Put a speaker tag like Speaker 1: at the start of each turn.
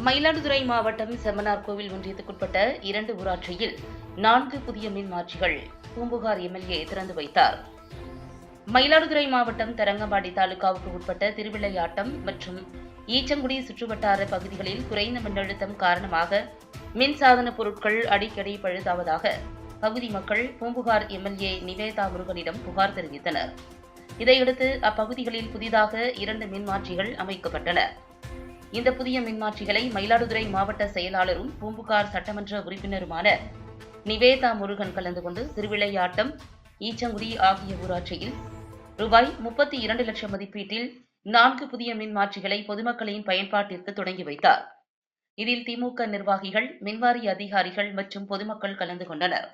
Speaker 1: மயிலாடுதுறை மாவட்டம் செம்மனார் கோவில் ஒன்றியத்துக்குட்பட்ட இரண்டு ஊராட்சியில் நான்கு புதிய மின்மாற்றிகள் பூம்புகார் எம்எல்ஏ திறந்து வைத்தார். மயிலாடுதுறை மாவட்டம் தரங்கம்பாடி தாலுகாவுக்கு உட்பட்ட திருவிளையாட்டம் மற்றும் ஈச்சங்குடி சுற்றுவட்டார பகுதிகளில் குறைந்த மின்னழுத்தம் காரணமாக மின்சாதன பொருட்கள் அடிக்கடி பழுதாவதாக பகுதி மக்கள் பூம்புகார் எம்எல்ஏ நிவேதா முருகனிடம் புகார் தெரிவித்தனர். இதையடுத்து அப்பகுதிகளில் புதிதாக இரண்டு மின்மாற்றிகள் அமைக்கப்பட்டன. இந்த புதிய மின்மாற்றிகளை மயிலாடுதுறை மாவட்ட செயலாளரும் பூம்புகார் சட்டமன்ற உறுப்பினருமான நிவேதா முருகன் கலந்து கொண்டு திருவிளையாட்டம் ஈச்சங்குடி ஆகிய ஊராட்சியில் ரூபாய் முப்பத்தி இரண்டு லட்சம் மதிப்பீட்டில் நான்கு புதிய மின்மாற்றிகளை பொதுமக்களின் பயன்பாட்டிற்கு தொடங்கி வைத்தார். இதில் திமுக நிர்வாகிகள் மின்வாரிய அதிகாரிகள் மற்றும் பொதுமக்கள் கலந்து கொண்டனர்.